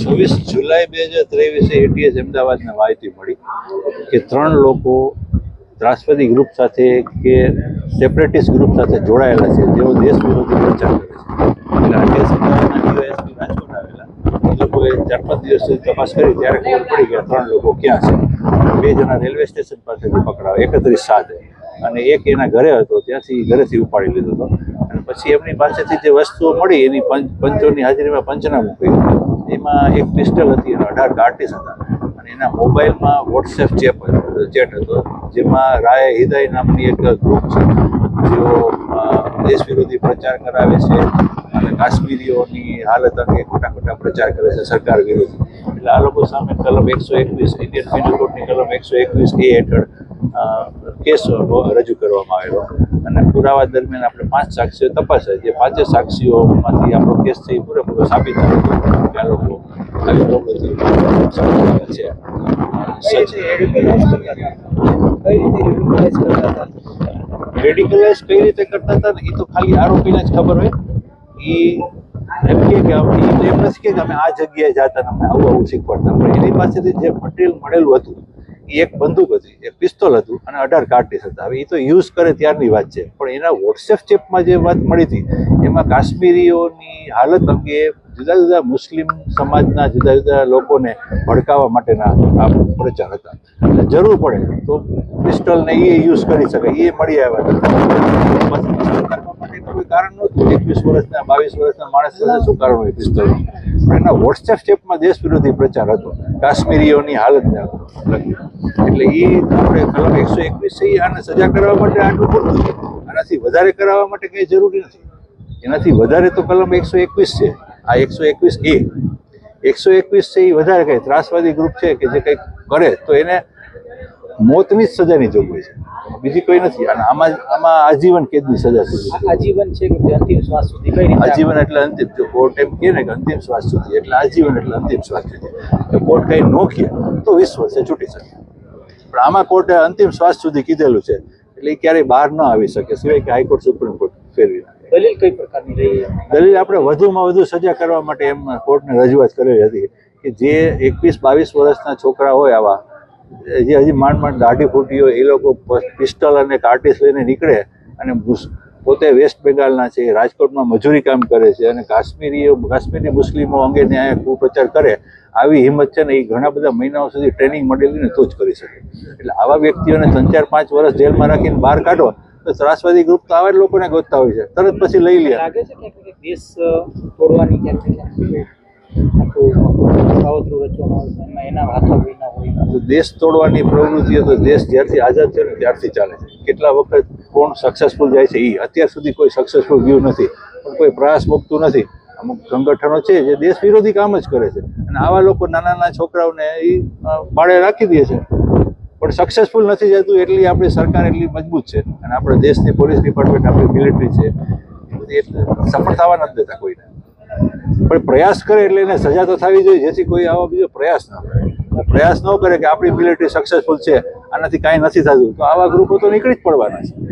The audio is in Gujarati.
છવ્વીસ જુલાઈ બે હજાર ત્રેવીસે એટીએસ અમદાવાદને માહિતી મળી કે ત્રણ લોકો ત્રાસવાદી ગ્રુપ સાથે કે સેપરેટિસ્ટ ગ્રુપ સાથે જોડાયેલા છે. જેઓ દેશ વિરોધી પ્રચાર કરે છે. એટલે રાજકોટ આવેલા લોકોએ ચાર પાંચ દિવસ સુધી તપાસ કરી, ત્યારે ખબર પડી કે ત્રણ લોકો ક્યાં છે. બે જણા રેલવે સ્ટેશન પાસેથી પકડાવે એકત્રીસ સાત અને એક એના ઘરે હતો, ત્યાંથી ઘરેથી ઉપાડી લીધો હતો. અને પછી એમની પાસેથી જે વસ્તુઓ મળી, એની પંચ પંચોની હાજરીમાં પંચનામું કર્યું. એમાં એક પિસ્ટલ હતી અને અઢાર કાર્ટીસ હતા. અને એના મોબાઈલમાં વોટ્સએપ ચેપ ચેટ હતો. જેમાં રાય હિદાય નામની એક ગ્રુપ છે. જેઓ દેશ વિરોધી પ્રચાર કરાવે છે અને કાશ્મીરીઓની હાલત અંગે ખોટા ખોટા પ્રચાર કરે છે સરકાર વિરોધી. એટલે આ લોકો સામે કલમ એકસો એકવીસ ઇન્ડિયન પીનલ કોડની કલમ એકસો એકવીસ એ હેઠળ કેસ રજૂ કરવામાં આવેલો. અને પુરાવા દરમિયાન આપણે પાંચ સાક્ષીઓ તપાસ્યા. જે પાંચે સાક્ષીઓમાંથી આપણો કેસ છે એ પૂરેપૂરો સાબિત થયો. કે આ લોકો આવી પ્રવૃત્તિ સંડોવાયેલા છે. રેડિકલાઇઝ કઈ રીતે કરતા હતા? ને એ તો ખાલી આરોપીને જ ખબર હોય. એ એમ કે અમે એમ નથી કે અમે આ જગ્યાએ જતા અમે આવું આવું શીખવાડતા. પણ એની પાસેથી જે મટીરિયલ મળેલું હતું એ એક બંદૂક હતી, એક પિસ્તોલ હતું અને અઢાર કાર્ટીસ હતા હવે એ તો યુઝ કરે ત્યારની વાત છે. પણ એના વોટ્સએપ ચેપમાં જે વાત મળી હતી, એમાં કાશ્મીરીઓની હાલત અંગે જુદા જુદા મુસ્લિમ સમાજના જુદા જુદા લોકોને ભડકાવવા માટેના આ પ્રચાર હતા. એટલે જરૂર પડે તો પિસ્તોલને એ યુઝ કરી શકે એ મળી આવ્યા હતા કોઈ કારણ નહોતું એકવીસ વર્ષના, બાવીસ વર્ષના માણસ શું કારણ હોય પિસ્તોલ? પણ એના વોટ્સએપ ચેપમાં દેશ વિરોધી પ્રચાર હતો. કાશ્મીરીઓની લખ્યું એટલે એ આપણે કલમ એકસો એકવીસ છે આને સજા કરવા માટે આટલું પૂરતું છે આનાથી વધારે કરાવવા માટે કંઈ જરૂરી નથી. એનાથી વધારે તો કલમ એકસો એકવીસ છે. આ એકસો એકવીસ એ. એકસો એકવીસ છે એ વધારે કંઈ ત્રાસવાદી ગ્રુપ છે કે જે કંઈક કરે તો એને મોતની જ સજાની જોગવાઈ છે. બીજી કોઈ નથી. અને આમાં આમાં આજીવન કેદની સજા છે. આજીવન છે કે અંતિમ શ્વાસ સુધી કઈ રીતે આજીવન એટલે અંતિમ. જો કોર્ટ એમ કહે ને કે અંતિમ શ્વાસ સુધી એટલે આજીવન એટલે અંતિમ શ્વાસ સુધી. કોર્ટ કંઈ નો કહે તો વીસ વર્ષે છૂટી શકે. પણ આમાં કોર્ટે અંતિમ શ્વાસ સુધી કીધેલું છે. એટલે એ ક્યારેય બહાર ન આવી શકે. સિવાય કે હાઈકોર્ટ સુપ્રીમ કોર્ટ ફેરવી દલીલ કઈ પ્રકારની રહી? દલીલ આપણે વધુમાં વધુ સજા કરવા માટે એમ કોર્ટને રજૂઆત કરેલી હતી કે જે એકવીસ બાવીસ વર્ષના છોકરા હોય આવા જે હજી માંડ માંડ દાઢી ફૂટી હોય એ લોકો પિસ્ટલ અને કાર્ટિસ લઈને નીકળે અને પોતે વેસ્ટ બેંગાલના છે, રાજકોટમાં મજૂરી કામ કરે છે અને કાશ્મીરીઓ, કાશ્મીરી મુસ્લિમો અંગે ન્યાય કુપ્રચાર કરે, આવી હિંમત છે ને એ ઘણા બધા મહિનાઓ સુધી ટ્રેનિંગ મળેલી ને તો જ કરી શકે. એટલે આવા વ્યક્તિઓને ત્રણ ચાર પાંચ વર્ષ જેલમાં રાખીને બહાર કાઢો, તો ત્રાસવાદી ગ્રુપ તો આવા જ લોકોને ગોતતા હોય છે. તરત પછી લઈ લે. લાગે છે કે દેશ તોડવાની દેશ તોડવાની પ્રવૃત્તિઓ તો દેશ જ્યારથી આઝાદ થયો ત્યારથી ચાલે છે. કેટલા વખત કોણ સક્સેસફુલ જાય છે એ અત્યાર સુધી કોઈ સક્સેસફુલ ગયું નથી. પણ કોઈ પ્રયાસ મૂકતું નથી. અમુક સંગઠનો છે જે દેશ વિરોધી કામ જ કરે છે. અને આવા લોકો નાના નાના છોકરાઓને એ ભાડે રાખી દે છે. પણ સક્સેસફુલ નથી જતું એટલી આપણી સરકાર એટલી મજબૂત છે. અને આપણે દેશની પોલીસ ડિપાર્ટમેન્ટ આપણી મિલિટરી છે. સફળ થવા નથી દેતા કોઈને. પણ પ્રયાસ કરે એટલે એને સજા તો થવી જોઈએ, જેથી કોઈ આવો બીજો પ્રયાસ ન કરે. પ્રયાસ ન કરે કે આપણી મિલિટરી સક્સેસફુલ છે, આનાથી કાંઈ નથી થતું. તો આવા ગ્રુપો તો નીકળી જ પડવાના છે.